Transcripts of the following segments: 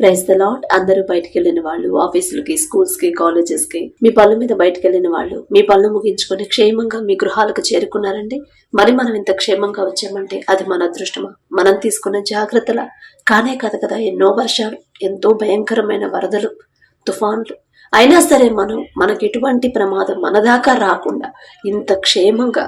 Praise the lot అందరూ బయటికి వెళ్ళిన వాళ్ళు ఆఫీసులకి స్కూల్స్కి కాలేజెస్కి మీ పనుల మీద బయటికి వెళ్ళిన వాళ్ళు మీ పనులు ముగించుకొని క్షేమంగా మీ గృహాలకు చేరుకున్నారండి. మరి మనం ఇంత క్షేమంగా వచ్చామంటే అది మన అదృష్టమా? మనం తీసుకున్న జాగ్రత్తల? కానే కాదు కదా ఎన్నో వర్షాలు ఎంతో భయంకరమైన వరదలు తుఫాన్లు. అయినా సరే మనం మనకి ఎటువంటి ప్రమాదం మన దాకా రాకుండా ఇంత క్షేమంగా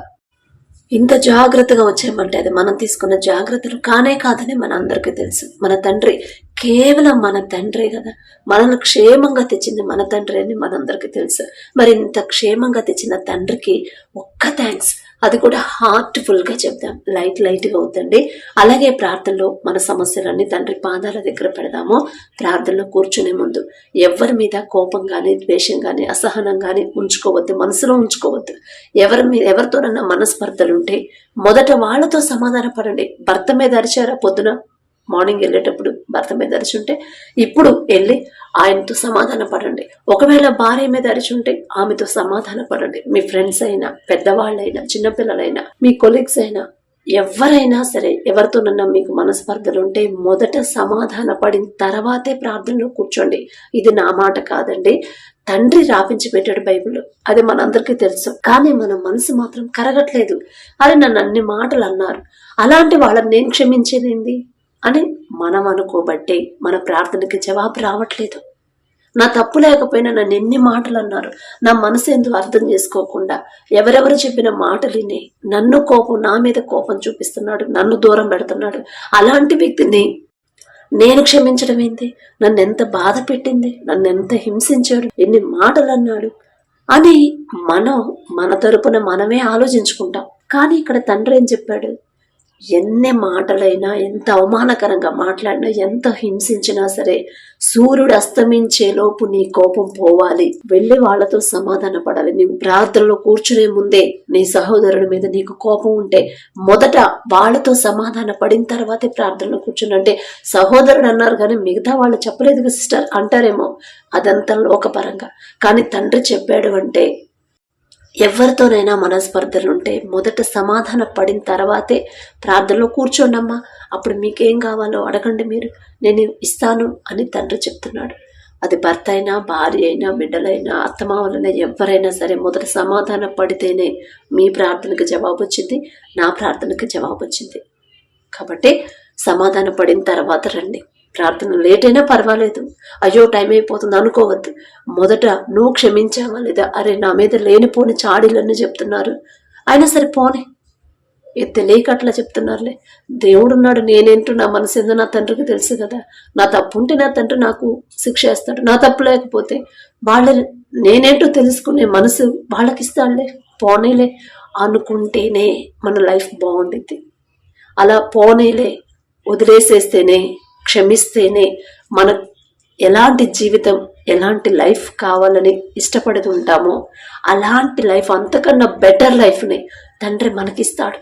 ఇంత జాగ్రత్తగా వచ్చామంటే అది మనం తీసుకున్న జాగ్రత్తలు కానే కాదని మన అందరికీ తెలుసు. మన తండ్రి కేవలం మన తండ్రే కదా. మనల్ని క్షేమంగా తెచ్చింది మన తండ్రి అని మనందరికీ తెలుసు. మరి ఇంత క్షేమంగా తెచ్చిన తండ్రికి ఒక్క థ్యాంక్స్ అది కూడా హార్ట్ఫుల్గా చెప్దాం. లైట్ లైట్గా అవుతండి అలాగే ప్రార్థనలో మన సమస్యలన్నీ తండ్రి పాదాల దగ్గర పెడదాము. ప్రార్థనలో కూర్చునే ముందు ఎవరి మీద కోపం కానీ ద్వేషం కానీ అసహనం కానీ ఉంచుకోవద్దు. మనసులో ఉంచుకోవద్దు. ఎవరి మీద ఎవరితోనన్నా మనస్పర్ధలుంటే మొదట వాళ్ళతో సమాధాన పడండి భర్త మీద అరిచారా పొద్దున? మార్నింగ్ వెళ్ళేటప్పుడు భర్త మీద అరిచుంటే ఇప్పుడు వెళ్ళి ఆయనతో సమాధాన పడండి. ఒకవేళ భార్య మీద అరిచుంటే ఆమెతో సమాధాన పడండి. మీ ఫ్రెండ్స్ అయినా పెద్దవాళ్ళైనా చిన్నపిల్లలైనా మీ కొలీగ్స్ అయినా ఎవరైనా సరే ఎవరితోనన్నా మీకు మనస్పర్ధలు ఉంటే మొదట సమాధాన పడిన తర్వాతే ప్రార్థనలో కూర్చోండి. ఇది నా మాట కాదండి. తండ్రి రాపించి పెట్టాడు బైబిల్. అది మనందరికీ తెలుసు. కానీ మన మనసు మాత్రం కరగట్లేదు. అరే నన్ను అన్ని మాటలు అన్నారు. అలాంటి వాళ్ళని నేను క్షమించేదేంది? అని మనం అనుకోబట్టే మన ప్రార్థనకి జవాబు రావట్లేదు. నా తప్పు లేకపోయినా నన్ను ఎన్ని మాటలు అన్నారు నా మనసు ఎందుకు అర్థం చేసుకోకుండా ఎవరెవరు చెప్పిన మాటలిని నన్ను కోపం నా మీద కోపం చూపిస్తున్నాడు నన్ను దూరం పెడుతున్నాడు. అలాంటి వ్యక్తిని నేను క్షమించడం ఏంటి? నన్ను ఎంత బాధ పెట్టింది? నన్ను ఎంత హింసించాడు? ఎన్ని మాటలు అన్నాడు? అని మనం మన తరపున మనమే ఆలోచించుకుంటాం. కానీ ఇక్కడ తండ్రి ఏం చెప్పాడు? ఎన్ని మాటలైనా ఎంత అవమానకరంగా మాట్లాడినా ఎంత హింసించినా సరే సూర్యుడు అస్తమించే లోపు నీ కోపం పోవాలి. వెళ్ళి వాళ్ళతో సమాధాన పడాలి. నీవు ప్రార్థనలో కూర్చునే ముందే నీ సహోదరుడి మీద నీకు కోపం ఉంటే మొదట వాళ్ళతో సమాధాన పడిన తర్వాతే ప్రార్థనలో కూర్చుని అంటే సహోదరుడు అన్నారు కానీ మిగతా వాళ్ళు చెప్పలేదు సిస్టర్ అంటారేమో. అదంతా లోకపరంగా. కానీ తండ్రి చెప్పాడు అంటే ఎవరితోనైనా మనస్పర్ధలుంటే మొదట సమాధాన పడిన తర్వాతే ప్రార్థనలో కూర్చోండమ్మా. అప్పుడు మీకేం కావాలో అడగండి మీరు. నేను ఇస్తాను అని తండ్రి చెప్తున్నాడు. అది భర్త అయినా భార్య అయినా బిడ్డలైనా అత్తమావలైనా ఎవరైనా సరే మొదట సమాధాన పడితేనే మీ ప్రార్థనకు జవాబు వచ్చింది నా ప్రార్థనకు జవాబు వచ్చింది కాబట్టి సమాధాన పడిన తర్వాత రండి. ప్రార్థన లేట్ అయినా పర్వాలేదు. అయ్యో టైం అయిపోతుంది అనుకోవద్దు. మొదట నువ్వు క్షమించావా లేదా? అరే నా మీద లేనిపోని చాడీలన్నీ చెప్తున్నారు. అయినా సరే పోనే. ఇది తెలియక అట్లా చెప్తున్నారులే. దేవుడున్నాడు నేనేంటో నా మనసు ఏందో నా తండ్రికి తెలుసు కదా. నా తప్పు ఉంటే నా తండ్రి నాకు శిక్ష వేస్తాడు. నా తప్పు లేకపోతే వాళ్ళ నేనేంటో తెలుసుకునే మనసు వాళ్ళకి ఇస్తాడులే పోనీలే. అనుకుంటేనే మన లైఫ్ బాగుండిద్ది. అలా పోనీలే. వదిలేసేస్తేనే క్షమిస్తేనే మన ఎలాంటి జీవితం ఎలాంటి లైఫ్ కావాలని ఇష్టపడుతుంటామో అలాంటి లైఫ్ అంతకన్నా బెటర్ లైఫ్ని తండ్రి మనకిస్తాడు.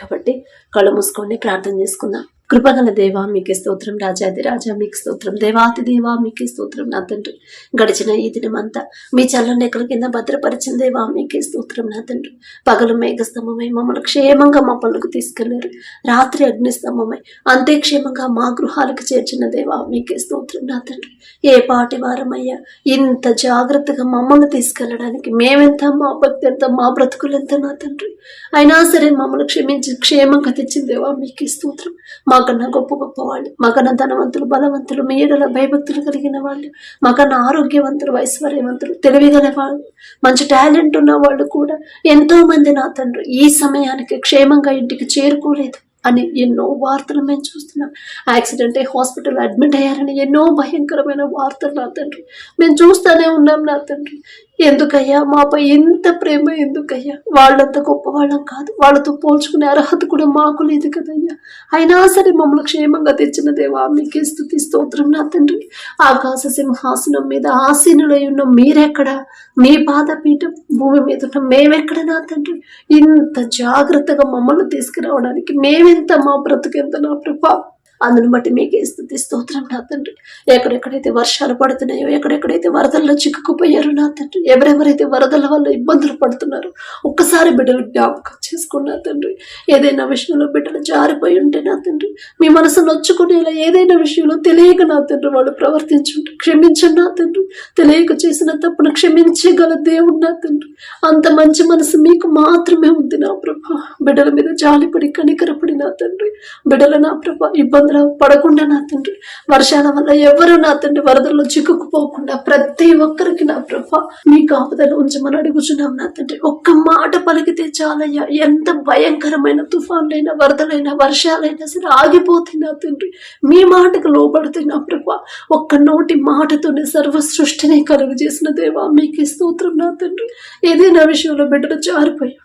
కాబట్టి కళ్ళు మూసుకొని ప్రార్థన చేసుకుందాం. కృపగల దేవా మీకే స్తోత్రం. రాజాది రాజా మీకు స్తోత్రం. దేవాతి దేవా మీకే స్తోత్రం. నా తండ్రి గడిచిన ఈ దినమంతా మీ చల్లని ఎక్కల కింద భద్రపరిచిన దేవా మీకే స్తోత్రం నా తండ్రి. పగలు మేఘస్తంభమై మమ్మల్ని క్షేమంగా మా పనులకు తీసుకెళ్ళారు. రాత్రి అగ్నిస్తంభమై అంతే క్షేమంగా మా గృహాలకు చేర్చిన దేవా మీకే స్తోత్రం నా తండ్రి. ఏ పాటి వారమయ్యా ఇంత జాగ్రత్తగా మమ్మల్ని తీసుకెళ్ళడానికి మేమెంత మా భక్తి ఎంత మా బ్రతుకులు ఎంత నా తండ్రి. అయినా సరే మమ్మల్ని క్షమించి క్షేమంగా తెచ్చిన దేవా మీకే స్తోత్రం. మాకన్నా గొప్ప గొప్ప వాళ్ళు మాకన్నా ధనవంతులు బలవంతులు మేడల భయభక్తులు కలిగిన వాళ్ళు. మాకన్నా ఆరోగ్యవంతులు ఐశ్వర్యవంతులు తెలివిగల వాళ్ళు. మంచి టాలెంట్ ఉన్న వాళ్ళు కూడా ఎంతో మంది నా తండ్రి. ఈ సమయానికి క్షేమంగా ఇంటికి చేరుకోలేదు అని ఎన్నో వార్తలు మేము చూస్తున్నాం. యాక్సిడెంట్ అయ్యి హాస్పిటల్ అడ్మిట్ అయ్యారని ఎన్నో భయంకరమైన వార్తలు నా తండ్రి. మేము చూస్తూనే ఉన్నాం నా తండ్రి. ఎందుకయ్యా? మాపై ఎంత ప్రేమ ఎందుకయ్యా? వాళ్ళంత గొప్ప వాళ్ళం కాదు. వాళ్ళతో పోల్చుకునే అర్హత కూడా మాకు లేదు కదయ్యా. అయినా సరే మమ్మల్ని క్షేమంగా తెచ్చిన దేవా మీకే స్థుతి స్తోత్రం నా తండ్రి. ఆకాశ సింహాసనం మీద ఆసీనులై ఉన్న మీరెక్కడ? మీ పాదపీఠం భూమి మీద ఉన్న మేమెక్కడ నా తండ్రి? ఇంత జాగ్రత్తగా మమ్మల్ని తీసుకురావడానికి మేమెంత మా బ్రతుకెంత నా ప్రభా? అందును బట్టి మీకే స్థుతి స్తోత్రం నా తండ్రి. ఎక్కడెక్కడైతే వర్షాలు పడుతున్నాయో ఎక్కడెక్కడైతే వరదల్లో చిక్కుకుపోయారో నా తండ్రి ఎవరెవరైతే వరదల వల్ల ఇబ్బందులు పడుతున్నారో ఒక్కసారి బిడ్డలు జ్ఞాపకం చేసుకున్నా తండ్రి. ఏదైనా విషయంలో బిడ్డలు జారిపోయి ఉంటే నా తండ్రి మీ మనసు నొచ్చుకునేలా ఏదైనా విషయంలో తెలియక నా తండ్రి వాళ్ళు ప్రవర్తించుంటే క్షమించండి నా తండ్రి. తెలియక చేసిన తప్పును క్షమించగల దేవుడు నా తండ్రి. అంత మంచి మనసు మీకు మాత్రమే ఉంది నా ప్రభ. బిడ్డల మీద జాలిపడి కనికరపడి నా తండ్రి. బిడ్డల నా ప్రభ ఇబ్బంది ఇబ్బందులు పడకుండా నా తండ్రి వర్షాల వల్ల ఎవరు నా తండ్రి వరదల్లో చిక్కుకుపోకుండా ప్రతి ఒక్కరికి నా ప్రభ మీ కాపుదలు ఉంచమని అడుగుచున్నాం నా తండ్రి. ఒక్క మాట పలికితే చాలయ్యా. ఎంత భయంకరమైన తుఫాన్లైనా వరదలైనా వర్షాలైనా సరే ఆగిపోతే నా తండ్రి. మీ మాటకు లోబడితే నా ప్రభ. ఒక్క నోటి మాటతోనే సర్వ సృష్టిని కలుగు చేసిన దేవా మీకు స్తోత్రం నా తండ్రి. ఏదైనా విషయంలో బిడ్డలు జారిపోయి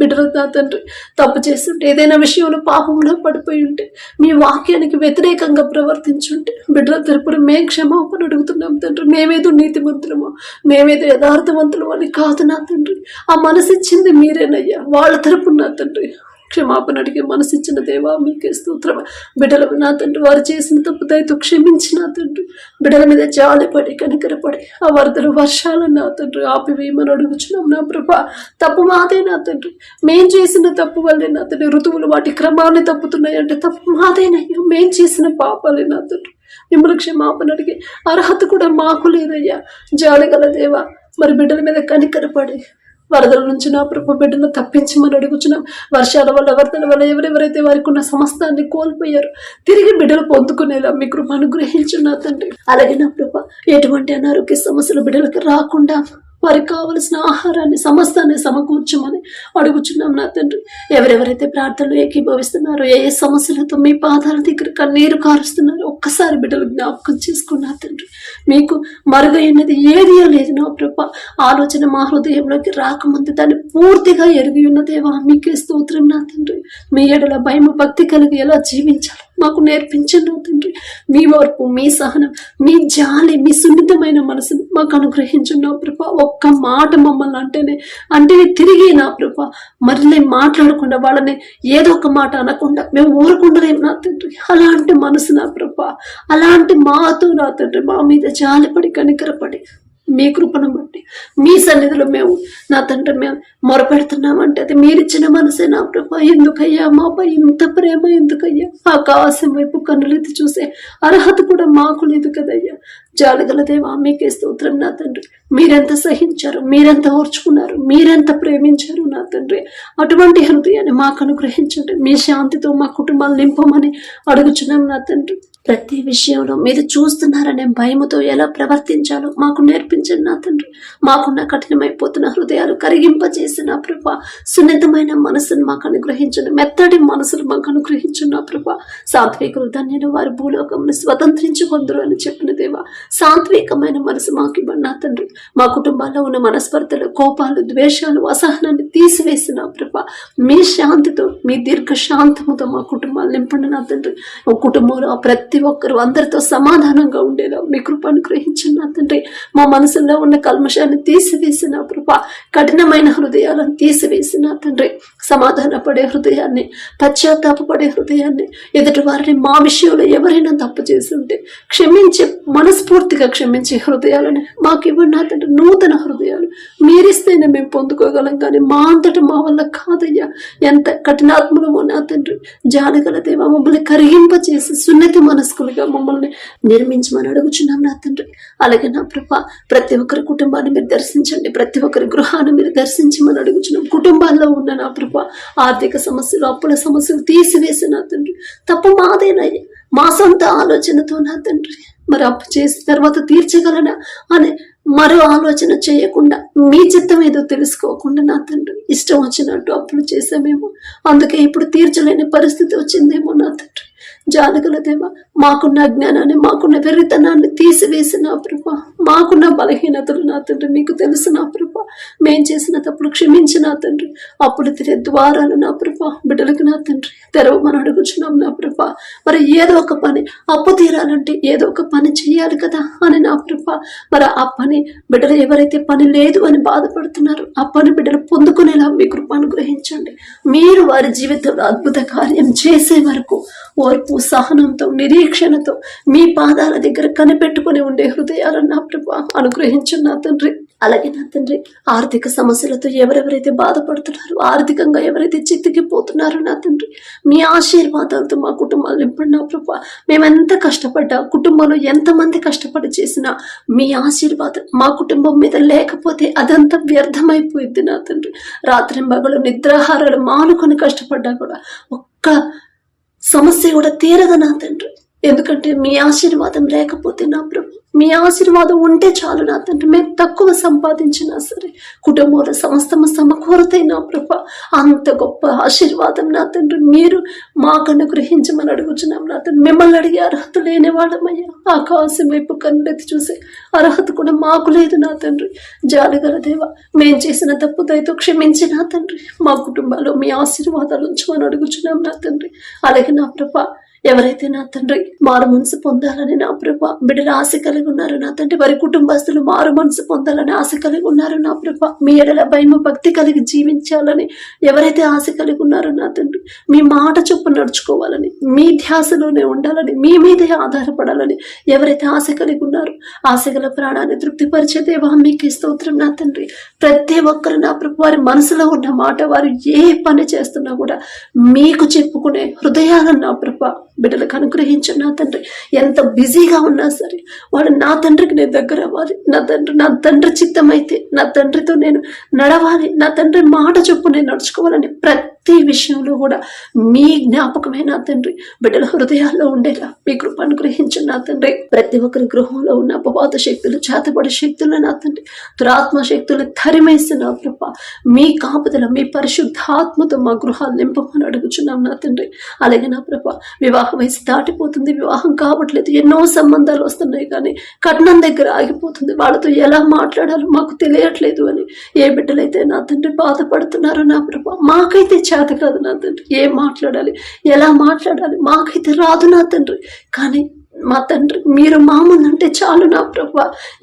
ఉంటే నా తండ్రి తప్పు చేస్తుంటే ఏదైనా విషయంలో పాపంలో పడిపోయి ఉంటే మీ వాక్యానికి వ్యతిరేకంగా ప్రవర్తించుంటే బిడ్డల తరపున మేము క్షమాపణ అడుగుతున్నాం తండ్రి. మేమేదో నీతిమంతులమో మేమేదో యథార్థవంతులమో అని కాదు నా తండ్రి. ఆ మనసు ఇచ్చింది మీరేనయ్యా. వాళ్ళ తరపున నా తండ్రి. క్షమాపణ అడిగే మనసిచ్చిన దేవా మీకే స్తోత్రం. బిడ్డల నా తండ్రి వారు చేసిన తప్పు దయతో క్షమించి నా తండ్రి. బిడ్డల మీద జాలిపడి కనికరపడి ఆ వరదలు వర్షాలను నా తండ్రి ఆపివేయమని అడుగుచున్నాం నా ప్రభ. తప్పు మాదే నా తండ్రి. మేం చేసిన తప్పు వల్లే నా తండ్రి ఋతువులు వాటి క్రమాన్ని తప్పుతున్నాయంటే తప్పు మాదేనయ్యా మేం చేసిన పాపాలే నా తండ్రి. మిమ్మల్ని క్షమాపణ అడిగే అర్హత కూడా మాకు లేదయ్యా. జాలిగల దేవా మరి బిడ్డల మీద కనికరపడి వరదల నుంచి నా ప్రభు బిడ్డను తప్పించమని అడుగుచున్నాం. వర్షాల వల్ల వరదల వల్ల ఎవరెవరైతే వారికి ఉన్న సమస్తాన్ని కోల్పోయారు తిరిగి బిడ్డలు పొందుకునేలా మీ కృప అనుగ్రహించున్నా తండ్రి. అలాగే నా ప్రభ ఎటువంటి అనారోగ్య సమస్యలు బిడ్డలకు రాకుండా వారికి కావలసిన ఆహారాన్ని సమస్తాన్ని సమకూర్చమని అడుగుచున్నాం నా తండ్రి. ఎవరెవరైతే ప్రార్థనలు ఏకీభవిస్తున్నారో ఏ ఏ సమస్యలతో మీ పాదాల దగ్గర కన్నీరు కారుస్తున్నారో ఒక్కసారి బిడ్డలు జ్ఞాపకం చేసుకున్నా తండ్రి. మీకు మరుగైనది ఏది లేదు నా ప్రభ. ఆలోచన మా హృదయంలోకి రాకముందు దాన్ని పూర్తిగా ఎరిగి ఉన్నదేవా మీకే స్తోత్రం నా తండ్రి. మీ ఎడల భయం భక్తి కలిగి ఎలా జీవించాలి? మాకు నేర్పించండి తండ్రి. మీ ఓర్పు మీ సహనం మీ జాలి మీ సున్నితమైన మనసును మాకు అనుగ్రహించు ప్రభ. ఒక్క మాట మమ్మల్ని అంటేనే అంటే తిరిగి నా ప్రభ. మరలే మాట్లాడకుండా వాళ్ళని ఏదో ఒక మాట అనకుండా మేము ఊరకుండలేము నా తండ్రి. అలాంటి మనసు నా ప్రభ. అలాంటి మాతో నా తండ్రి మా మీద జాలిపడి కనికరపడి మీ కృపను బట్టి మీ సన్నిధిలో మేము నా తండ్రి మేము మొరపెడుతున్నామంటే అది మీరిచ్చిన మనసే నా ప్రభ. ఎందుకయ్యా? మాపై ఇంత ప్రేమ ఎందుకయ్యా? ఆకాశం వైపు కన్నులెత్తి చూసే అర్హత కూడా మాకు లేదు కదయ్యా. జాలిగల దేవా మీకే స్తోత్రం నా తండ్రి. మీరెంత సహించారు మీరెంత ఓర్చుకున్నారు మీరెంత ప్రేమించారు నా తండ్రి. అటువంటి హృదయాన్ని మాకు అనుగ్రహించండి. మీ శాంతితో మా కుటుంబాలు నింపమని అడుగుచున్నాం నా తండ్రి. ప్రతి విషయంలో మీరు చూస్తున్నారనే భయముతో ఎలా ప్రవర్తించాలో మాకు నేర్పించండి నా తండ్రి. మాకున్న కఠినమైపోతున్న హృదయాలు కరిగింపజేసిన నా ప్రభ సున్నితమైన మనసును మాకు అనుగ్రహించండి. మెత్తటి మనసులు మాకు అనుగ్రహించండి నా ప్రభ. సాత్వికులు ధన్యులు వారి భూలోకమును స్వతంత్రించుకొందరు అని చెప్పిన దేవా సాత్వికమైన మనసు మాకు ఇవ్వండి నా తండ్రి. మా కుటుంబాల్లో ఉన్న మనస్పర్ధలు కోపాలు ద్వేషాలు అసహనాన్ని తీసివేసిన ప్రభా ప్రభ మీ శాంతితో మీ దీర్ఘ శాంతముతో మా కుటుంబాలు నింపండి నా తండ్రి. కుటుంబంలో ప్రతి ప్రతి ఒక్కరు అందరితో సమాధానంగా ఉండేలా మీ కృప గ్రహించిన నా తండ్రి మా మనసులో ఉన్న కల్మషాన్ని తీసివేసిన నా కృప కఠినమైన హృదయాలను తీసివేసిన తండ్రి సమాధాన పడే హృదయాన్ని పశ్చాత్తాపడే హృదయాన్ని ఎదుటి వారిని మా విషయంలో ఎవరైనా తప్పు చేసి ఉంటే క్షమించే మనస్ఫూర్తిగా క్షమించే హృదయాలని మాకు ఇవ్వండి నా తండ్రి నూతన హృదయాలు మీరిస్తేనే మేము పొందుకోగలం కానీ మా అంతట మా వల్ల కాదయ్యా. ఎంత కఠినాత్మలమో నా తండ్రి జానగల దేవ మమ్మల్ని కరిగింపచేసి సున్నతి మనస్కులుగా మమ్మల్ని నిర్మించమని అడుగుచున్నాం నా తండ్రి. అలాగే నా ప్రభ ప్రతి ఒక్కరి కుటుంబాన్ని మీరు దర్శించండి. ప్రతి ఒక్కరి గృహాన్ని మీరు దర్శించమని అడుగుచున్నాం. కుటుంబాల్లో ఉన్న నా ప్రభ ఆర్థిక సమస్యలు అప్పుల సమస్యలు తీసివేసి నా తండ్రి. తప్ప మాదేనయ్యా. మా సొంత ఆలోచనతో నా తండ్రి. మరి అప్పు చేసిన తర్వాత తీర్చగలనా అని మరో ఆలోచన చేయకుండా మీ చిత్తం ఏదో తెలుసుకోకుండా నా తండ్రి. ఇష్టం వచ్చినట్టు అప్పులు చేసామేమో అందుకే ఇప్పుడు తీర్చలేని పరిస్థితి వచ్చిందేమో నా తండ్రి. జానగల దేవ మాకున్న అజ్ఞానాన్ని మాకున్న వెర్రితనాన్ని తీసివేసిన ప్రభ. మాకున్న బలహీనతలు నా తండ్రి మీకు తెలుసు నా ప్రభ. మేం చేసిన తప్పుడు క్షమించి నా తండ్రి. అప్పుడు తినే ద్వారాలు నా ప్రభ. బిడ్డలకు నా తండ్రి. తెరవమని అడుగుచున్నాం నా ప్రభ. మరి ఏదో ఒక పని అప్పు తీరాలంటే ఏదో ఒక పని చేయాలి కదా అని నా ప్రభ. మరి ఆ పని బిడ్డలు ఎవరైతే పని లేదు అని బాధపడుతున్నారు ఆ పని బిడ్డలు పొందుకునేలా మీ కృప అనుగ్రహించండి. మీరు వారి జీవితంలో అద్భుత కార్యం చేసే వరకు ఓర్పు సహనంతో నిరీక్షణతో మీ పాదాల దగ్గర కనిపెట్టుకుని ఉండే హృదయాలను నా ప్రభా అనుగ్రహించండి నా తండ్రి. అలాగే నా తండ్రి ఆర్థిక సమస్యలతో ఎవరెవరైతే బాధపడుతున్నారో ఆర్థికంగా ఎవరైతే చిత్తికిపోతున్నారో నా తండ్రి మీ ఆశీర్వాదాలతో మా కుటుంబాలు నింపండి నా ప్రభా. మేమెంత కష్టపడ్డా కుటుంబంలో ఎంతమంది కష్టపడి చేసినా మీ ఆశీర్వాదం మా కుటుంబం మీద లేకపోతే అదంతా వ్యర్థమైపోయింది నా తండ్రి. రాత్రి మగలు నిద్రాహారాలు మానుకొని కష్టపడ్డా కూడా ఒక్క సమస్య కూడా తీరదు నా తండ్రి ఎందుకంటే మీ ఆశీర్వాదం లేకపోతే నా ప్రభు మీ ఆశీర్వాదం ఉంటే చాలు నా తండ్రి మేము తక్కువ సంపాదించినా సరే కుటుంబంలో సమస్తము సమకూరతైన నా ప్రభ. అంత గొప్ప ఆశీర్వాదం నా తండ్రి మీరు మాకు అనుగ్రహించమని అడుగుచున్నాం నా తండ్రి మిమ్మల్ని అడిగే అర్హత లేని వాళ్ళమయ్యా. ఆకాశం వైపు కన్నెత్తి చూసే అర్హత కూడా మాకు లేదు నా తండ్రి జాలిగల దేవ మేం చేసిన తప్పు దయతో క్షమించి నా తండ్రి మా కుటుంబాల్లో మీ ఆశీర్వాదాలు ఉంచమని అడుగుచున్నాం నా తండ్రి అలాగే నా ప్రభా ఎవరైతే నా తండ్రి మారు మనసు పొందాలని నా ప్రభ బిడ్డలు ఆశ కలిగి ఉన్నారు నా తండ్రి వారి కుటుంబస్తులు మారు మనసు పొందాలని ఆశ కలిగి ఉన్నారు నా ప్రభ. మీ ఎడల భయం భక్తి కలిగి జీవించాలని ఎవరైతే ఆశ కలిగి ఉన్నారో నా తండ్రి మీ మాట చొప్పు నడుచుకోవాలని మీ ధ్యాసలోనే ఉండాలని మీ మీదే ఆధారపడాలని ఎవరైతే ఆశ కలిగి ఉన్నారో ఆశ గల ప్రాణాన్ని తృప్తిపరిచే దేవా మీకే స్తోత్రం నా తండ్రి. ప్రతి ఒక్కరు నా ప్రభు వారి మనసులో ఉన్న మాట వారు ఏ పని చేస్తున్నా కూడా మీకు చెప్పుకునే హృదయాలను నా ప్రభ బిడ్డలకు అనుగ్రహించు నా తండ్రి. ఎంత బిజీగా ఉన్నా సరే వాడు నా తండ్రికి నేను దగ్గర అవ్వాలి. నా తండ్రి నా తండ్రి చిత్తమైతే నా తండ్రితో నేను నడవాలి. నా తండ్రి మాట చొప్పు నేను నడుచుకోవాలని ప్రతి ప్రతి విషయంలో కూడా మీ జ్ఞాపకమే నా తండ్రి. బిడ్డల హృదయాల్లో ఉండేలా మీ కృప అనుగ్రహించు నా తండ్రి. ప్రతి ఒక్కరి గృహంలో ఉన్న అపవాద శక్తులు చేతబడి శక్తులు నా తండ్రి. దురాత్మ శక్తులు తరిమేసిన నా కృప. మీ కాపుదల మీ పరిశుద్ధాత్మతో మా గృహాలు నింపమని అడుగుచున్నాం నా తండ్రి. అలాగే నా ప్రభ వివాహ వయసు దాటిపోతుంది వివాహం కావట్లేదు ఎన్నో సంబంధాలు వస్తున్నాయి కానీ కట్నం దగ్గర ఆగిపోతుంది. వాళ్ళతో ఎలా మాట్లాడాలో మాకు తెలియట్లేదు అని ఏ బిడ్డలైతే నా తండ్రి బాధపడుతున్నారో నా ప్రభ మాకైతే చేత కాదు నా తండ్రి. ఏం మాట్లాడాలి? ఎలా మాట్లాడాలి? మాకైతే రాదు నా తండ్రి. కానీ మా తండ్రి మీరు మా ముందుంటే చాలు నా ప్రభు.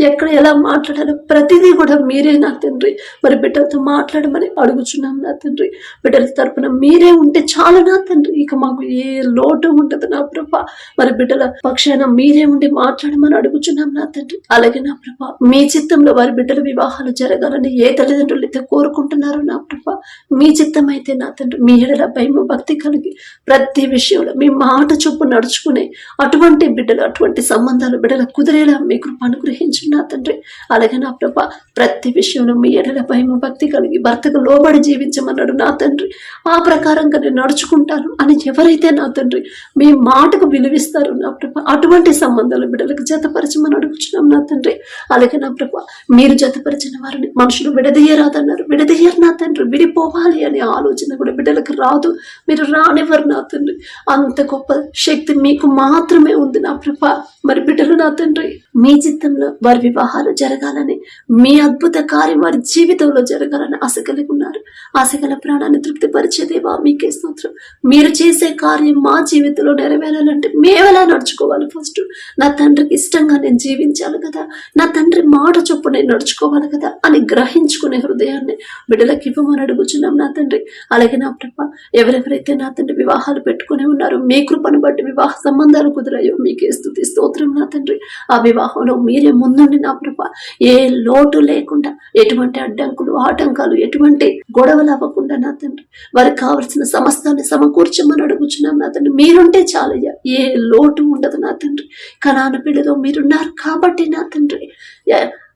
ఎక్కడ ఎలా మాట్లాడాలో ప్రతిదీ కూడా మీరే నా తండ్రి. మరి బిడ్డలతో మాట్లాడమని అడుగుచున్నాం నా తండ్రి. బిడ్డల తరపున మీరే ఉంటే చాలు నా తండ్రి. ఇక మాకు ఏ లోటు ఉండదు నా ప్రభ. మరి బిడ్డల పక్షాన మీరే ఉండి మాట్లాడమని అడుగుచున్నాం నా తండ్రి. అలాగే నా ప్రభ మీ చిత్తంలో వారి బిడ్డల వివాహాలు జరగాలని ఏ తల్లిదండ్రులు అయితే కోరుకుంటున్నారో నా ప్రభ మీ చిత్తం అయితే నా తండ్రి. మీ ఎడల భయము భక్తి కలిగి ప్రతి విషయంలో మీ మాట చొప్పు నడుచుకునే అటువంటి బిడ్డలు అటువంటి సంబంధాలు బిడ్డల కుదిరేలా మీ కృప అనుగ్రహించు నా తండ్రి. అలాగే నా ప్రభ ప్రతి విషయంలో మీ ఎడల భయము భక్తి కలిగి భర్తకు లోబడి జీవించమన్నాడు నా తండ్రి. ఆ ప్రకారంగా నేను నడుచుకుంటాను అని ఎవరైతే నా తండ్రి మీ మాటకు విలువిస్తారు నా ప్రభ అటువంటి సంబంధాలు బిడ్డలకు జతపరచమని అడుగుతున్నాం నా తండ్రి. అలాగే నా ప్రభ మీరు జతపరిచిన వారిని మనుషులు విడదీయరాదన్నారు. విడదీయరు నా తండ్రి విడిపోవాలి అనే ఆలోచన కూడా బిడ్డలకు రాదు. మీరు రానివ్వరు నా తండ్రి. అంత గొప్ప శక్తి మీకు మాత్రమే ఉంది నా ప్రభ మరి బిడ్డలు నా తండ్రి మీ చిత్తంలో వారి వివాహాలు జరగాలని మీ అద్భుత కార్యం వారి జీవితంలో జరగాలని ఆశ కలిగి ఉన్నారు. ఆశ గల ప్రాణాన్ని తృప్తిపరిచేదేవా మీకే స్తోత్రం. మీరు చేసే కార్యం మా జీవితంలో నెరవేరాలంటే మేము ఎలా నడుచుకోవాలి ఫస్ట్? నా తండ్రికి ఇష్టంగా నేను జీవించాలి కదా. నా తండ్రి మాట చొప్పు నేను నడుచుకోవాలి కదా అని గ్రహించుకునే హృదయాన్ని బిడ్డలకు ఇవ్వమని అడుగుచున్నాం నా తండ్రి. అలాగే నా ప్రభ ఎవరెవరైతే నా తండ్రి వివాహాలు పెట్టుకునే ఉన్నారో మీ కృపను బట్టి వివాహ సంబంధాలు కుదిరాయో మీకే స్థుతి స్తోత్రం నా తండ్రి. ఆ వివాహంలో మీరే ముందుండి నా ప్రభ. ఏ లోటు లేకుండా ఎటువంటి అడ్డంకులు ఆటంకాలు ఎటువంటి గొడవలు అవ్వకుండా నా తండ్రి. వారికి కావలసిన సమస్తాన్ని సమకూర్చమని అడుగుచున్నాం నా తండ్రి. మీరుంటే చాలయ్యా. ఏ లోటు ఉండదు నా తండ్రి. కనాన పిల్లతో మీరున్నారు కాబట్టి నా తండ్రి.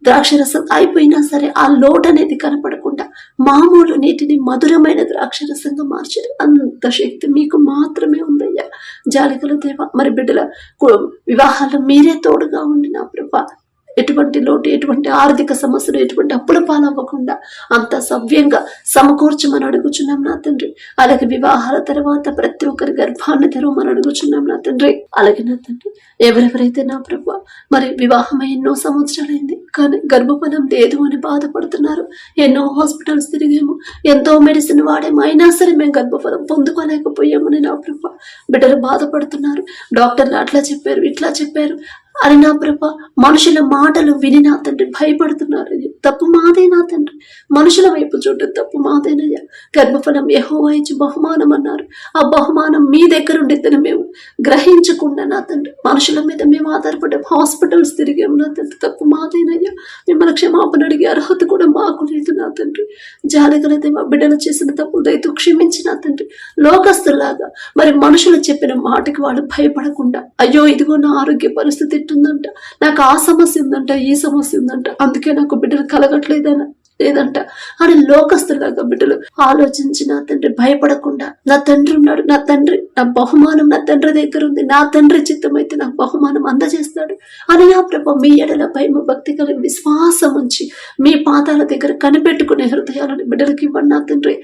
ద్రాక్షరసం అయిపోయినా సరే ఆ లోటు అనేది కనపడకుండా మామూలు నీటిని మధురమైన ద్రాక్షరసంగా మార్చే అంత శక్తి మీకు మాత్రమే ఉందయ్యా. జాలికల దేవ మరి బిడ్డల వివాహాలు మీరే తోడుగా ఉండి నా ప్రభా. ఎటువంటి లోటు ఎటువంటి ఆర్థిక సమస్యలు ఎటువంటి అప్పుల పాలవ్వకుండా అంత సవ్యంగా సమకూర్చమని అడుగుచున్నాం నా తండ్రి. అలాగే వివాహాల తర్వాత ప్రతి ఒక్కరి గర్భాన్ని తెరవమని అడుగుచున్నాం నా తండ్రి. అలాగే నా తండ్రి ఎవరెవరైతే నా ప్రభు మరి వివాహమై ఎన్నో సంవత్సరాలైంది కానీ గర్భఫలం లేదు అని బాధపడుతున్నారు. ఎన్నో హాస్పిటల్స్ తిరిగాము. ఎంతో మెడిసిన్ వాడాము. అయినా సరే మేము గర్భఫలం పొందుకోలేకపోయామని నా ప్రభ బిడ్డలు బాధపడుతున్నారు. డాక్టర్లు అట్లా చెప్పారు ఇట్లా చెప్పారు. అని నా ప్రభ మనుషుల మాటలు విని నా తండ్రి భయపడుతున్నారు తప్పు మాదేనా తండ్రి. మనుషుల వైపు చూడడం తప్పు మాదేనయ్యా. గర్భఫలం యెహోవా ఇచ్చి బహుమానం అన్నారు. ఆ బహుమానం మీ దగ్గర ఉండిద్దని మేము గ్రహించకుండా నా తండ్రి. మనుషుల మీద మేము ఆధారపడ్డాం హాస్పిటల్స్ తిరిగాము నా తండ్రి. తప్పు మాదేనయ్యా. మిమ్మల్ని క్షమాపణ అడిగే అర్హత కూడా మాకు లేదు నా తండ్రి. జాలిగలదే మా బిడ్డలు చేసిన తప్పు దయతో క్షమించి నా తండ్రి. లోకస్తులాగా మరి మనుషులు చెప్పిన మాటకి వాళ్ళు భయపడకుండా అయ్యో ఇదిగో నా ఆరోగ్య పరిస్థితి ఇట్టుందంట నాకు ఆ సమస్య ఉందంట ఈ సమస్య ఉందంట. అందుకే నాకు బిడ్డలు కలగట్లేదన లేదంట. అని లోకస్తులాగా బిడ్డలు ఆలోచించి నా తండ్రి భయపడకుండా నా తండ్రి ఉన్నాడు నా తండ్రి నా బహుమానం నా తండ్రి దగ్గర ఉంది నా తండ్రి చిత్తం అయితే నాకు బహుమానం అందజేస్తాడు అని నా ప్రభ మీ ఎడల భయము భక్తి కలిగి విశ్వాసం ఉంచి మీ పాదాల దగ్గర కనిపెట్టుకునే హృదయాలను బిడ్డలకి ఇవ్వండి నా తండ్రి.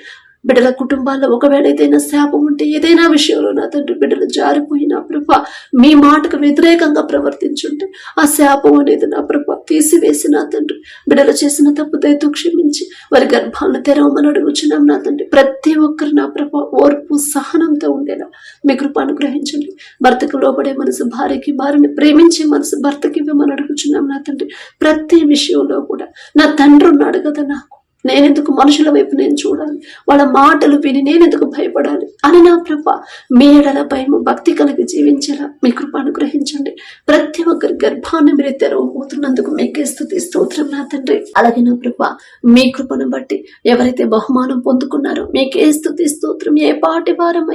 బిడ్డల కుటుంబాల్లో ఒకవేళ ఏదైనా శాపం ఉంటే ఏదైనా విషయంలో నా తండ్రి బిడ్డలు జారిపోయిన ప్రభ మీ మాటకు వ్యతిరేకంగా ప్రవర్తించుంటే ఆ శాపం అనేది నా ప్రభ తీసివేసి నా తండ్రి బిడ్డలు చేసిన తప్పు దయతో క్షమించి వారి గర్భాలను తెరవమని అడుగుచున్నాం నా తండ్రి. ప్రతి ఒక్కరు నా ప్రభ ఓర్పు సహనంతో ఉండేలా మీ కృప అనుగ్రహించండి. భర్తకు లోబడే మనసు భార్యకి భార్యని ప్రేమించే మనసు భర్తకి ఇవ్వమని అడుగుచున్నాం నా తండ్రి. ప్రతి విషయంలో కూడా నా తండ్రి ఉన్నాడు కదా నాకు. నేనెందుకు మనుషుల వైపు నేను చూడాలి? వాళ్ళ మాటలు విని నేనెందుకు భయపడాలి? అని నా ప్రభ మీ ఎడల భయము భక్తి కలిగి జీవించేలా మీ కృప అనుగ్రహించండి. ప్రతి ఒక్కరి గర్భాన్ని మీరు తెరవబోతున్నందుకు మీకే స్థుతి స్తోత్రం నా తండ్రి. అలాగే నా ప్రభ మీ కృపను బట్టి ఎవరైతే బహుమానం పొందుకున్నారో మీకే స్థుతి స్తోత్రం ఏ పాటి వారం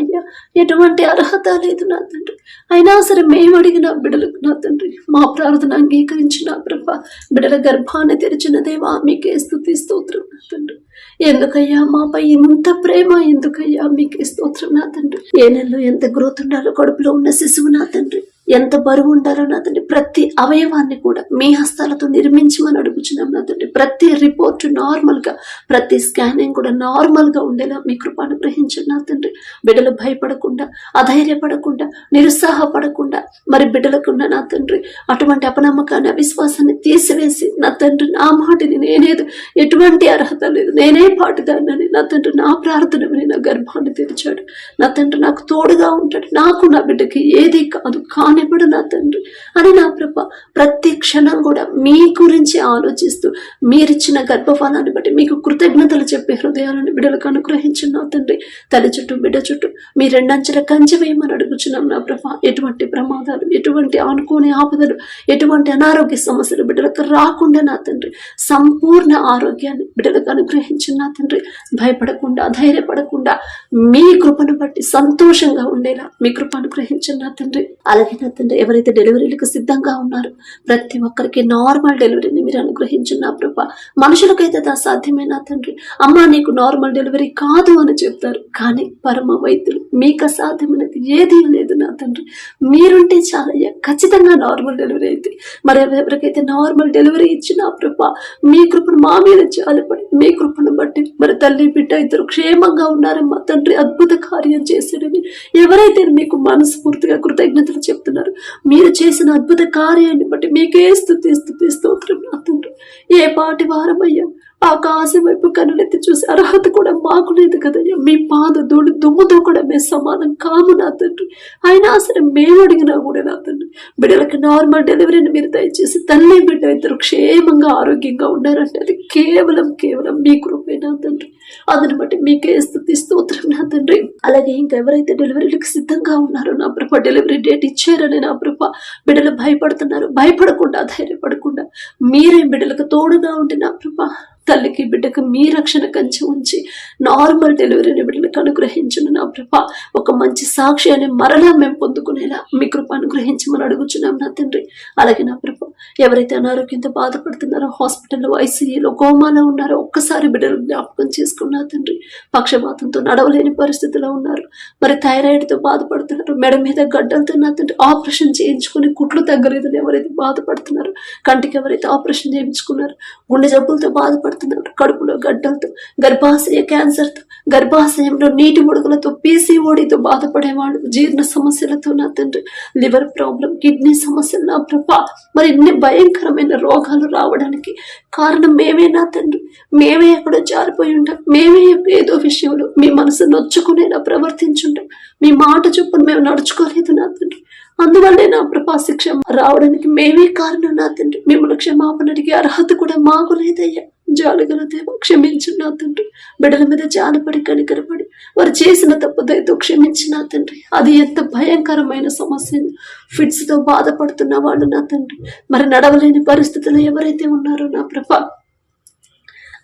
ఎటువంటి అర్హత లేదు నా తండ్రి. అయినా సరే మేము అడిగిన బిడ్డలకు నా తండ్రి మా ప్రార్థన అంగీకరించిన ప్రభ బిడల గర్భాన్ని తెరిచిన దేవా మీకే స్థుతి స్తోత్రం. తండ్రి ఎందుకయ్యా మాపై ఇంత ప్రేమ? ఎందుకయ్యా మీకే స్తోత్రం నా తండ్రి? ఏ నెలలో ఎంత గ్రోత్ ఉండాలో కడుపులో ఉన్న శిశువు నా తండ్రి? ఎంత బరువు ఉండాలో నా తండ్రి ప్రతి అవయవాన్ని కూడా మీ హస్తాలతో నిర్మించమని అడుగుచున్నాం నా తండ్రి. ప్రతి రిపోర్ట్ నార్మల్గా ప్రతి స్కానింగ్ కూడా నార్మల్గా ఉండేలా మీ కృప అనుగ్రహించండి నా తండ్రి. బిడ్డలు భయపడకుండా అధైర్యపడకుండా నిరుత్సాహపడకుండా మరి బిడ్డలకున్న నా తండ్రి అటువంటి అపనమ్మకాన్ని అవిశ్వాసాన్ని తీసివేసి నా తండ్రి నా మాటని నేనేది ఎటువంటి అర్హత లేదు. నేనే పాటుదాన్ని నా తండ్రి నా ప్రార్థన విని నా గర్భాన్ని తెరిచాడు. నా తండ్రి నాకు తోడుగా ఉంటాడు. నాకు నా బిడ్డకి ఏది కాదు కానీ కానివ్వడు నా తండ్రి? అని నా ప్రభ ప్రతి క్షణం కూడా మీ గురించి ఆలోచిస్తూ మీరిచ్చిన గర్భఫలాన్ని బట్టి మీకు కృతజ్ఞతలు చెప్పే హృదయాలను బిడ్డలకు అనుగ్రహించిన నా తండ్రి. తల్లి చుట్టూ బిడ్డ చుట్టూ మీ రెండంచెల కంచె వేయమని అడుగుచున్నాం నా ప్రభ. ఎటువంటి ప్రమాదాలు ఎటువంటి అనుకోని ఆపదలు ఎటువంటి అనారోగ్య సమస్యలు బిడ్డలకు రాకుండా నా తండ్రి. సంపూర్ణ ఆరోగ్యాన్ని బిడ్డలకు అనుగ్రహించిన నా తండ్రి. భయపడకుండా ధైర్యపడకుండా మీ కృపను బట్టి సంతోషంగా ఉండేలా మీ కృప అనుగ్రహించిన నా తండ్రి. అలాగే నా తండ్రి ఎవరైతే డెలివరీలకు సిద్ధంగా ఉన్నారో ప్రతి ఒక్కరికి నార్మల్ డెలివరీని మీరు అనుగ్రహించిన నా ప్రభ. మనుషులకైతే అది అసాధ్యమేనా తండ్రి? అమ్మా నీకు నార్మల్ డెలివరీ కాదు అని చెప్తారు. కానీ పరమ వైద్యులు మీకు అసాధ్యమైనది ఏదీ లేదు నా తండ్రి? మీరుంటే చాలయ్యా ఖచ్చితంగా నార్మల్ డెలివరీ అయితే. మరి ఎవరికైతే నార్మల్ డెలివరీ ఇచ్చిన ప్రభ మీ కృపను మా మీద చాలిపడి మీ కృపను బట్టి మరి తల్లి బిడ్డ ఇద్దరు క్షేమంగా ఉన్నారమ్మా తండ్రి. అద్భుత కార్యం చేశాడని ఎవరైతే మీకు మనస్ఫూర్తిగా కృతజ్ఞతలు చెప్తున్నారు మీరు చేసిన అద్భుత కార్యాన్ని బట్టి మీకే స్థుతి స్థుతి స్తోత్రం నా తండ్రి. ఏ పాటి వారమయ్యా ఆకాశం వైపు కనులెత్తి చూసి అర్హత కూడా మాకు లేదు కదయ్యా. మీ పాద ధూళి దుమ్ముతో కూడా మేము సమానం కాము నా తండ్రి. అయినా సరే మేము అడిగినా కూడా నా తండ్రి. బిడ్డలకి నార్మల్ డెలివరీని మీరు దయచేసి తల్లి బిడ్డ ఇద్దరు క్షేమంగా ఆరోగ్యంగా ఉన్నారంటే అది కేవలం కేవలం మీ కృపే నా తండ్రి. అందుని బట్టి మీకే స్థుతి స్తోత్రం నా తండ్రి. అలాగే ఇంకెవరైతే డెలివరీలకు సిద్ధంగా ఉన్నారో నా ప్రభ డెలివరీ డేట్ ఇచ్చారని నా ప్రభ బిడ్డలు భయపడుతున్నారు. భయపడకుండా ధైర్యపడకుండా మీరే బిడ్డలకు తోడుగా ఉండి నా ప్రభ తల్లికి బిడ్డకు మీ రక్షణ కంచి ఉంచి నార్మల్ డెలివరీని బిడ్డలకు అనుగ్రహించును నా ప్రభ. ఒక మంచి సాక్షి అని మరలా మేము పొందుకునేలా మీ కృప అనుగ్రహించమని అడుగుచున్నాం నా తండ్రి. అలాగే నా ప్రభ ఎవరైతే అనారోగ్యంతో బాధపడుతున్నారో హాస్పిటల్లో ఐసీయూలో కోమాలో ఉన్నారో ఒక్కసారి బిడ్డలు జ్ఞాపకం చేసుకున్నా తండ్రి. పక్షపాతంతో నడవలేని పరిస్థితిలో ఉన్నారు. మరి థైరాయిడ్తో బాధపడుతున్నారు. మెడ మీద గడ్డలతో నా తండ్రి ఆపరేషన్ చేయించుకుని కుట్లు తగ్గలేదని ఎవరైతే బాధపడుతున్నారో కంటికి ఎవరైతే ఆపరేషన్ చేయించుకున్నారు గుండె జబ్బులతో బాధపడుతున్నారు కడుపులో గడ్డలతో గర్భాశయ క్యాన్సర్తో గర్భాశయంలో నీటి ముడుగులతో పీసీఓడితో బాధపడేవాడు జీర్ణ సమస్యలతో నా తండ్రి. లివర్ ప్రాబ్లం కిడ్నీ సమస్యలు నా ప్రభా. మరి ఇన్ని భయంకరమైన రోగాలు రావడానికి కారణం మేమే నా తండ్రి. మేమే ఎక్కడో జారిపోయి ఉంటాం. మేమే ఏదో విషయంలో మీ మనసు నొచ్చుకునేలా ప్రవర్తించుంటాం. మీ మాట చొప్పున మేము నడుచుకోలేదు నా తండ్రి. అందువల్లే నా ప్రభా శిక్ష రావడానికి మేమే కారణం నా తండ్రి. మిమ్మల్ని క్షమాపణ అడిగే అర్హత కూడా మాకు లేదయ్యా. జాలుగల దేవ క్షమించు నా తండ్రి. బిడ్డల మీద జాలపడి కనికరపడి వారు చేసిన తప్పు దయతో క్షమించి నా తండ్రి. అది ఎంత భయంకరమైన సమస్య ఫిట్స్తో బాధపడుతున్న వాళ్ళు నా తండ్రి. మరి నడవలేని పరిస్థితులు ఎవరైతే ఉన్నారో నా ప్రభా.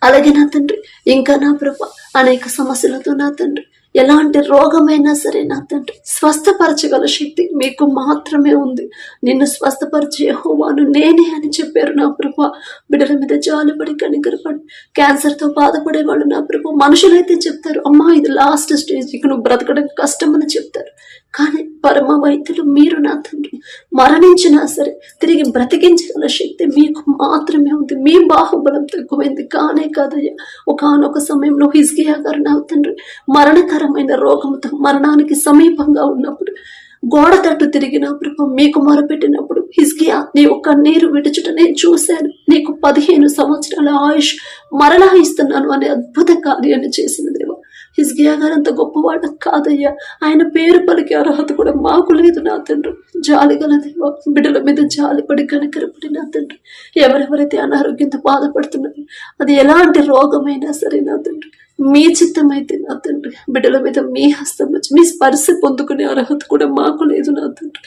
అలాగే నా తండ్రి ఇంకా నా ప్రభ అనేక సమస్యలతో నా తండ్రి. ఎలాంటి రోగమైనా సరే నా తండ్రి స్వస్థపరచగల శక్తి మీకు మాత్రమే ఉంది. నిన్ను స్వస్థపరిచే హోవాను నేనే అని చెప్పారు నా ప్రభు. బిడ్డల మీద జాలిపడి కనికరపడి క్యాన్సర్తో బాధపడే వాళ్ళు నా ప్రభు. మనుషులైతే చెప్తారు అమ్మా ఇది లాస్ట్ స్టేజ్ ఇక నువ్వు బ్రతకడం కష్టం అని చెప్తారు. కానీ పరమ వైద్యులు మీరు నా తండ్రి. మరణించినా సరే తిరిగి బ్రతికించగల శక్తి మీకు మాత్రమే ఉంది. మీ బాహుబలం తక్కువైంది. కానే కాదయ్యా ఒకనొక సమయంలో హిజ్గియా గారు నా తండ్రి మరణకరమైన రోగంతో మరణానికి సమీపంగా ఉన్నప్పుడు గోడ తట్టు తిరిగిన ప్రభు మీకు మొరపెట్టినప్పుడు హిజ్కియా నీ ఒక్క నీరు విడుచుట నేను చూశాను. నీకు పదిహేను సంవత్సరాల ఆయుష్ మరలా ఇస్తున్నాను అనే అద్భుత కార్యాన్ని చేసినది. హిజ్కియా గారు అంత గొప్పవాడు కాదయ్యా. ఆయన పేరు పలికే అర్హత కూడా మాకు లేదు నా తండ్రి. జాలి గల దేవ బిడ్డల మీద జాలిపడి కనికరపడి నా తండ్రి. ఎవరెవరైతే అనారోగ్యంతో బాధపడుతున్నారు అది ఎలాంటి రోగమైనా సరే నా తండ్రి. మీ చిత్తమైతే నా తండ్రి. బిడ్డల మీద మీ హస్తం వచ్చి మీ స్పర్శ పొందుకునే అర్హత కూడా మాకు లేదు నా తండ్రి.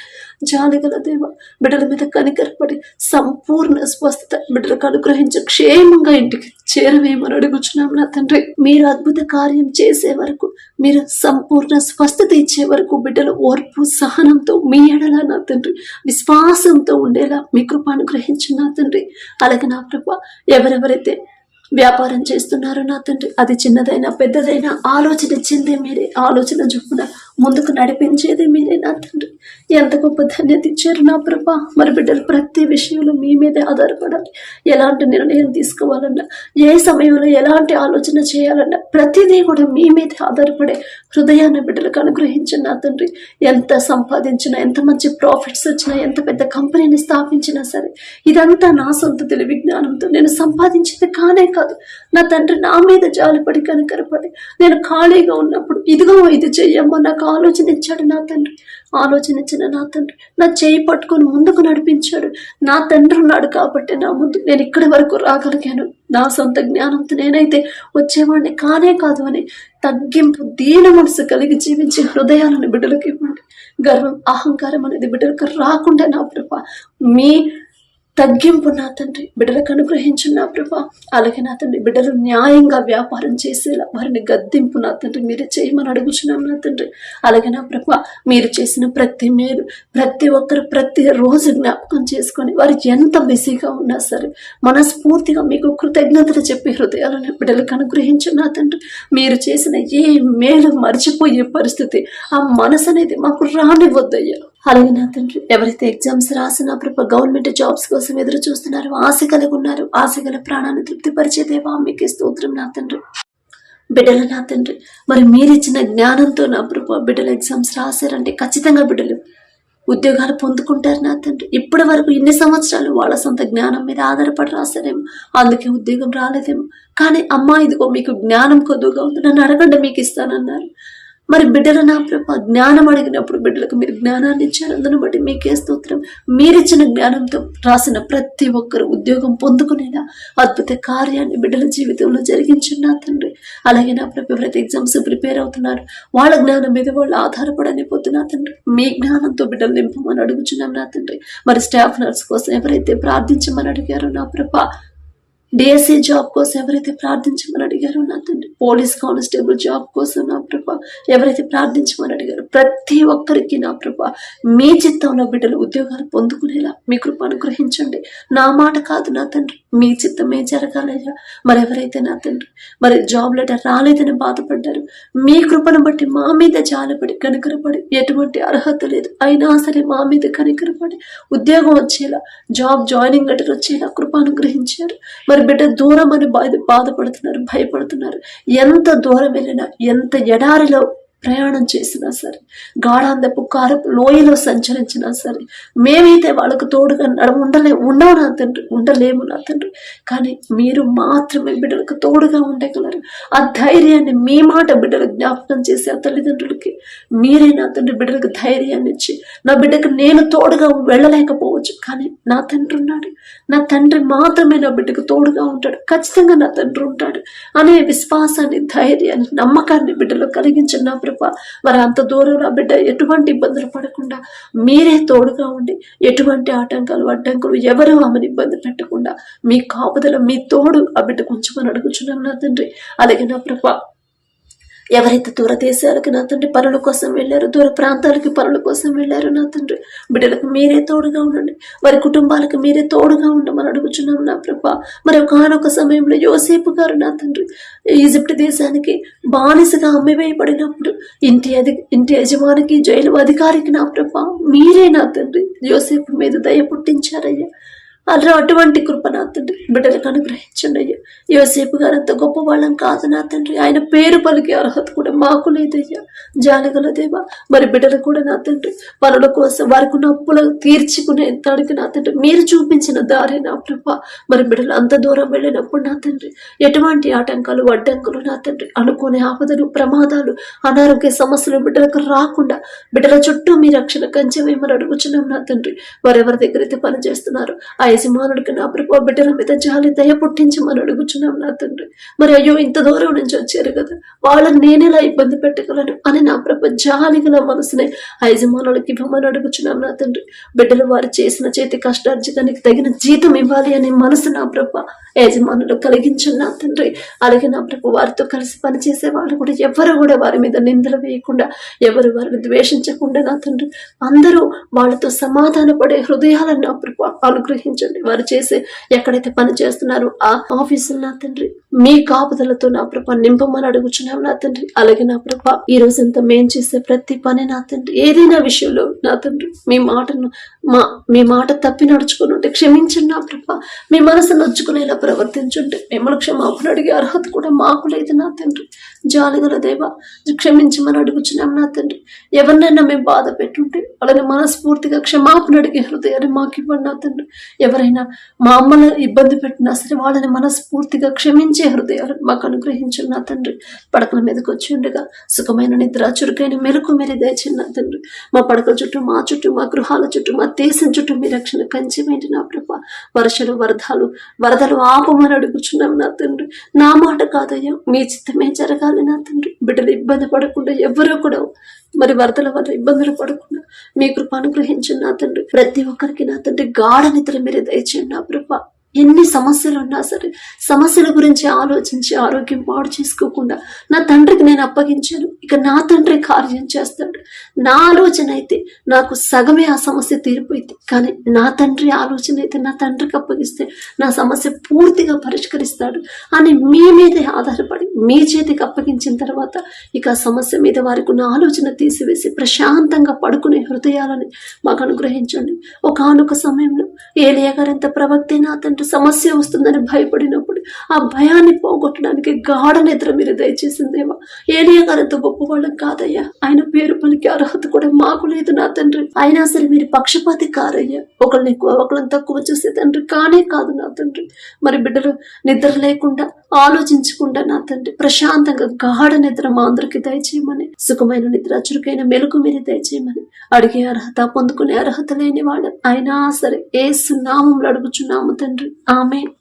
జాలిగల దేవ బిడ్డల మీద కనికరపడి సంపూర్ణ స్వస్థత బిడ్డలకు అనుగ్రహించి క్షేమంగా ఇంటికి చేరవేమని అడుగుచున్నాం నా తండ్రి. మీరు అద్భుత కార్యం చేసే వరకు మీరు సంపూర్ణ స్వస్థత ఇచ్చే వరకు బిడ్డల ఓర్పు సహనంతో మీ ఎడల నా తండ్రి. విశ్వాసంతో ఉండేలా మీ కృప అనుగ్రహించిన నా తండ్రి. అలాగే నా కృప ఎవరెవరైతే వ్యాపారం చేస్తున్నారు నా తండ్రి. అది చిన్నదైనా పెద్దదైనా ఆలోచన ఇచ్చింది మీరే. ఆలోచన చొప్పున ముందుకు నడిపించేది మీరే నా తండ్రి. ఎంత గొప్ప ధన్యత ఇచ్చారు నా ప్రభా. మరి బిడ్డలు ప్రతి విషయంలో మీ మీదే ఆధారపడాలి. ఎలాంటి నిర్ణయం తీసుకోవాలన్నా ఏ సమయంలో ఎలాంటి ఆలోచన చేయాలన్నా ప్రతిదీ కూడా మీ మీదే ఆధారపడే హృదయాన్ని బిడ్డలకు అనుగ్రహించిన నా తండ్రి. ఎంత సంపాదించినా ఎంత మంచి ప్రాఫిట్స్ వచ్చినా ఎంత పెద్ద కంపెనీని స్థాపించినా సరే ఇదంతా నా సొంత తెలివి జ్ఞానంతో నేను సంపాదించింది కానే కాదు. నా తండ్రి నా మీద జాలిపడి కనుకరపడి నేను ఖాళీగా ఉన్నప్పుడు ఇదిగో ఇది చెయ్యమ్మా నాకు ఆలోచన ఇచ్చాడు నా తండ్రి. ఆలోచన ఇచ్చిన నా తండ్రి. నా చేయి పట్టుకొని ముందుకు నడిపించాడు. నా తండ్రి ఉన్నాడు కాబట్టి నా ముందు నేను ఇక్కడి వరకు రాగలిగాను. నా సొంత జ్ఞానంతో నేనైతే వచ్చేవాడిని కానే కాదు అని తగ్గింపు దీన మనసు కలిగి జీవించే హృదయాలను బిడ్డలకు ఇవ్వండి. గర్వం అహంకారం అనేది బిడ్డలకు రాకుండా నా ప్రభ మీ తగ్గింపు నా తండ్రి. బిడ్డలకు అనుగ్రహించు నా ప్రభా. అలాగే నా తండ్రి బిడ్డలు న్యాయంగా వ్యాపారం చేసేలా వారిని గద్దింపు నా తండ్రి. మీరే చేయమని అడుగుచున్నాం నా తండ్రి. అలాగే నా ప్రభా మీరు చేసిన ప్రతి మేలు ప్రతి ఒక్కరు ప్రతి రోజు జ్ఞాపకం చేసుకొని వారు ఎంత బిజీగా ఉన్నా సరే మనస్ఫూర్తిగా మీకు కృతజ్ఞతలు చెప్పి హృదయాలను బిడ్డలకు అనుగ్రహించు నా తండ్రి. మీరు చేసిన ఏ మేలు మర్చిపోయే పరిస్థితి ఆ మనసు అనేది మాకు రానివ్వద్దయ్యా. అలాగే నా తండ్రి. ఎవరైతే ఎగ్జామ్స్ రాసినప్పుడు గవర్నమెంట్ జాబ్స్ కోసం ఎదురు చూస్తున్నారు ఆశ కలిగి ఉన్నారు. ఆశ గల ప్రాణాన్ని తృప్తిపరిచే దేవా మీకు స్తోత్రం నా తండ్రి. బిడ్డలు నా తండ్రి మరి మీరిచ్చిన జ్ఞానంతో నా ప్రభు బిడ్డలు ఎగ్జామ్స్ రాశారంటే ఖచ్చితంగా బిడ్డలు ఉద్యోగాలు పొందుకుంటారు నా తండ్రి. ఇప్పటి వరకు ఇన్ని సంవత్సరాలు వాళ్ళ సొంత జ్ఞానం మీద ఆధారపడి రాశారేమో. అందుకే ఉద్యోగం రాలేదేమో. కానీ అమ్మా ఇదిగో మీకు జ్ఞానం కొద్దుగా ఉంది. నన్ను అడగండి మీకు ఇస్తానన్నారు. మరి బిడ్డలు నా ప్రభ జ్ఞానం అడిగినప్పుడు బిడ్డలకు మీరు జ్ఞానాన్ని ఇచ్చారు. అందును బట్టి మీకే స్తోత్రం. మీరిచ్చిన జ్ఞానంతో రాసిన ప్రతి ఒక్కరు ఉద్యోగం పొందుకునేలా అద్భుత కార్యాన్ని బిడ్డల జీవితంలో జరిగించిన తండ్రి. అలాగే నా ప్రభు ఎవరైతే ఎగ్జామ్స్ ప్రిపేర్ అవుతున్నారు వాళ్ళ జ్ఞానం మీద వాళ్ళు ఆధారపడని పొద్దున తండ్రి. మీ జ్ఞానంతో బిడ్డలు నింపమని అడుగుచున్నాం నా తండ్రి. మరి స్టాఫ్ నర్స్ కోసం ఎవరైతే ప్రార్థించమని అడిగారో నా ప్రభ డిఎస్సి జాబ్ కోసం ఎవరైతే ప్రార్థించమని అడిగారో నా తండ్రి పోలీస్ కానిస్టేబుల్ జాబ్ కోసం నా ప్రభ ఎవరైతే ప్రార్థించమని అడిగారో ప్రతి ఒక్కరికి నా ప్రభ మీ చిత్తంలో బిడ్డలు ఉద్యోగాలు పొందుకునేలా మీ కృప అనుగ్రహించండి. నా మాట కాదు నా తండ్రి మీ చిత్తమే జరగాలయ్యా. మరి ఎవరైతే నా తండ్రి మరి జాబ్ లెటర్ రాలేదని బాధపడ్డారు మీ కృపను బట్టి మా మీద జాలపడి కనికరపడి ఎటువంటి అర్హత లేదు. అయినా సరే మా మీద కనికరపడి ఉద్యోగం వచ్చేలా జాబ్ జాయినింగ్ లెటర్ వచ్చేలా కృప అనుగ్రహించారు. మరి బిడ్డ. దూరం అని బాధ బాధపడుతున్నారు భయపడుతున్నారు. ఎంత దూరం వెళ్ళినా ఎంత ఎడారిలో ప్రయాణం చేసినా సరే గాఢాందపు కారపు లోయలో సంచరించినా సరే మేమైతే వాళ్ళకు తోడుగా నడ ఉండలే ఉండవు నా తండ్రి ఉండలేము నా తండ్రి. కానీ మీరు మాత్రమే బిడ్డలకు తోడుగా ఉండగలరు. ఆ ధైర్యాన్ని మీ మాట బిడ్డలు జ్ఞాపకం చేసి ఆ తల్లిదండ్రులకి మీరే నా తండ్రి బిడ్డలకు ధైర్యాన్ని ఇచ్చి నా బిడ్డకు నేను తోడుగా వెళ్ళలేకపోవచ్చు. కానీ నా తండ్రి ఉన్నాడు. నా తండ్రి మాత్రమే నా బిడ్డకు తోడుగా ఉంటాడు. ఖచ్చితంగా నా తండ్రి ఉంటాడు. అనే విశ్వాసాన్ని ధైర్యాన్ని నమ్మకాన్ని బిడ్డలో కలిగించిన నా ప్రభ మరి అంత దూరం నా బిడ్డ ఎటువంటి ఇబ్బందులు పడకుండా మీరే తోడుగా ఉండి ఎటువంటి ఆటంకాలు అడ్డంకులు ఎవరు ఆమెను ఇబ్బంది పెట్టకుండా మీ కాపుదల మీ తోడు ఆ బిడ్డ కొంచెం అడుగుచున్నాను నా తండ్రి. అలాగే నా ప్రభా ఎవరైతే దూర దేశాలకి నా తండ్రి పనుల కోసం వెళ్ళారు దూర ప్రాంతాలకి పనుల కోసం వెళ్ళారు నా తండ్రి బిడ్డలకు మీరే తోడుగా ఉండండి. వారి కుటుంబాలకు మీరే తోడుగా ఉండమని అడుగుచున్నాం నా ప్రభ. మరి ఒకనొక సమయంలో యోసేపు గారు నా తండ్రి ఈజిప్ట్ దేశానికి బానిసగా అమ్మివేయబడినప్పుడు ఇంటి అధి ఇంటి యజమానికి జైలు అధికారికి నా ప్రభ మీరే నా తండ్రి. యోసేపు మీద దయ పుట్టించారయ్యా. అలా అటువంటి కృప నా తండ్రి బిడ్డలకు అనుగ్రహించండి అయ్యా. యోసేపు గారు అంత గొప్ప వాళ్ళం కాదు నా తండ్రి. ఆయన పేరు పలికే అర్హత కూడా మాకు లేదయ్యా. జానగల దేవా మరి బిడ్డలు కూడా నా తండ్రి. పనుల కోసం వారికి ఉన్న అప్పులు తీర్చుకునే దానికి నా తండ్రి. మీరు చూపించిన దారి నా ప్రభ. మరి బిడ్డలు అంత దూరం వెళ్ళినప్పుడు నా తండ్రి. ఎటువంటి ఆటంకాలు అడ్డంకులు నా తండ్రి. అనుకునే ఆపదలు ప్రమాదాలు అనారోగ్య సమస్యలు బిడ్డలకు రాకుండా బిడ్డల చుట్టూ మీ రక్షణ కంచెమేమని అడుగుచున్నాం నా తండ్రి. వారెవరి దగ్గర అయితే పని చేస్తున్నారు యజమానుడికి నా ప్రభు బిడ్డల మీద జాలి దయ పుట్టించమని అడుగుచున్నాం నా తండ్రి. మరి అయ్యో ఇంత దూరం నుంచి వచ్చారు కదా. వాళ్ళని ఎలా ఇబ్బంది పెట్టగలను అని నా ప్రభు జాలి గల మనసునే ఆ యజమానుడికి ఇవ్వమని అడుగుచున్నాం నా తండ్రి. బిడ్డలు వారు చేసిన చేతి కష్టార్జితానికి తగిన జీతం ఇవ్వాలి అనే మనసు నా ప్రభు యజమానులు కలిగించు నా తండ్రి. అలాగే నా ప్రభు వారితో కలిసి పనిచేసే వాళ్ళు కూడా ఎవరు కూడా వారి మీద నిందలు వేయకుండా ఎవరు వారిని ద్వేషించకుండా నా తండ్రి. అందరూ వాళ్ళతో సమాధాన పడే హృదయాలను నా ప్రభు అనుగ్రహించండి వారు చేసే ఎక్కడైతే పని చేస్తున్నారో ఆ ఆఫీసులు నా తండ్రి. మీ కాపుదలతో నా ప్రభ నింపమని అడుగుచున్నాం నా తండ్రి. అలాగే నా ప్రభ ఈ రోజంతా మేం చేసే ప్రతి పని నా తండ్రి. ఏదైనా విషయంలో నా తండ్రి మీ మాటను మా మీ మాట తప్పి నడుచుకుని ఉంటే క్షమించండి నా ప్రభ. మీ మనసు నొచ్చుకునేలా ప్రవర్తించుంటే మిమ్మల్ని క్షమాపణ అడిగే అర్హత కూడా మాకు లేదు నా తండ్రి. జాలిగల దేవ క్షమించమని అడుగుచున్నాం నా తండ్రి. ఎవరినైనా మేము బాధ పెట్టుంటే వాళ్ళని మనస్ఫూర్తిగా క్షమాపణ అడిగే హృదయాన్ని మాకు ఇవ్వండి నా తండ్రి. ఎవరైనా మా అమ్మని ఇబ్బంది పెట్టినా సరే వాళ్ళని మనస్ఫూర్తిగా క్షమించే హృదయాలు మాకు అనుగ్రహించండి నా తండ్రి. పడకల మీదకి వచ్చి ఉండగా సుఖమైన నిద్ర చురుకైన మెలకు మీరు దయచండి నా తండ్రి. మా పడకల చుట్టూ మా చుట్టూ మా గృహాల చుట్టూ మా దేశం చుట్టూ మీ రక్షణ కంచెమేంటి నా ప్రభ. వర్షలు వరదలు వరదలు ఆపమని అడుగుచున్నాం నా తండ్రి. నా మాట కాదయ్యా మీ చిత్తమే జరగాలి నా తండ్రి. బిడ్డలు ఇబ్బంది పడకుండా ఎవరూ కూడా మరి వరదల వల్ల ఇబ్బందులు పడకుండా మీ కృప అనుగ్రహించండి నా తండ్రి. ప్రతి ఒక్కరికి నా తండ్రి గాఢ నిద్ర మీరే దయచేయండి నా కృప ఎన్ని సమస్యలు ఉన్నా సరే సమస్యల గురించి ఆలోచించి ఆరోగ్యం పాడు చేసుకోకుండా నా తండ్రికి నేను అప్పగించాను. ఇక నా తండ్రి కార్యం చేస్తాడు. నా ఆలోచన అయితే నాకు సగమే ఆ సమస్య తీరిపోయింది. కానీ నా తండ్రి ఆలోచన అయితే నా తండ్రికి అప్పగిస్తే నా సమస్య పూర్తిగా పరిష్కరిస్తాడు అని మీ మీదే ఆధారపడి మీ చేతికి అప్పగించిన తర్వాత ఇక ఆ సమస్య మీద వారికి ఉన్న ఆలోచన తీసివేసి ప్రశాంతంగా పడుకునే హృదయాలని మాకు అనుగ్రహించండి. ఒకనొక సమయంలో ఏలియా గారు ఎంత ప్రవక్తే నా తండ్రి సమస్య వస్తుందని భయపడినప్పుడు ఆ భయాన్ని పోగొట్టడానికి గాఢ నిద్ర మీరు దయచేసిందేవా ఏలియా గారంత గొప్పవాళ్ళం కాదయ్యా. ఆయన పేరు పలికి అర్హత కూడా మాకు లేదు నా తండ్రి. అయినా సరే మీరు పక్షపాతి కారయ్యా. ఒకళ్ళని ఎక్కువ ఒకళ్ళని తక్కువ చూసే తండ్రి కానే కాదు నా తండ్రి. మరి బిడ్డలు నిద్ర లేకుండా ఆలోచించకుండా నా తండ్రి ప్రశాంతంగా గాఢ నిద్ర మా అందరికి దయచేయమని సుఖమైన నిద్ర చురుకైన మెలకు మీరు దయచేయమని అడిగే అర్హత పొందుకునే అర్హత లేని వాళ్ళం. అయినా సరే ఏ సున్నామంలో అడుగుచున్నాము తండ్రి. Amen.